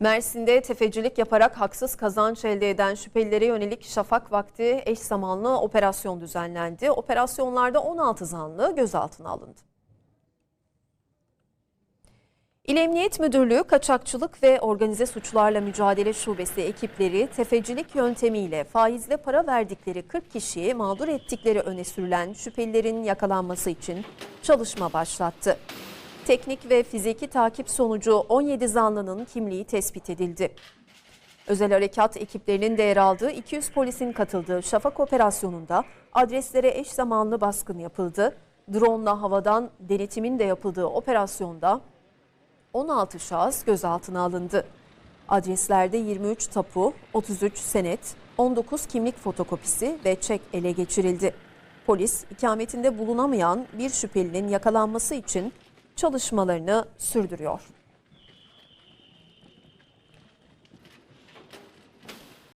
Mersin'de tefecilik yaparak haksız kazanç elde eden şüphelilere yönelik şafak vakti eş zamanlı operasyon düzenlendi. Operasyonlarda 16 zanlı gözaltına alındı. İl Emniyet Müdürlüğü Kaçakçılık ve Organize Suçlarla Mücadele Şubesi ekipleri tefecilik yöntemiyle faizle para verdikleri 40 kişiyi mağdur ettikleri öne sürülen şüphelilerin yakalanması için çalışma başlattı. Teknik ve fiziki takip sonucu 17 zanlının kimliği tespit edildi. Özel harekat ekiplerinin de yer aldığı 200 polisin katıldığı Şafak operasyonunda adreslere eş zamanlı baskın yapıldı. Drone'la havadan denetimin de yapıldığı operasyonda 16 şahıs gözaltına alındı. Adreslerde 23 tapu, 33 senet, 19 kimlik fotokopisi ve çek ele geçirildi. Polis ikametinde bulunamayan bir şüphelinin yakalanması için çalışmalarını sürdürüyor.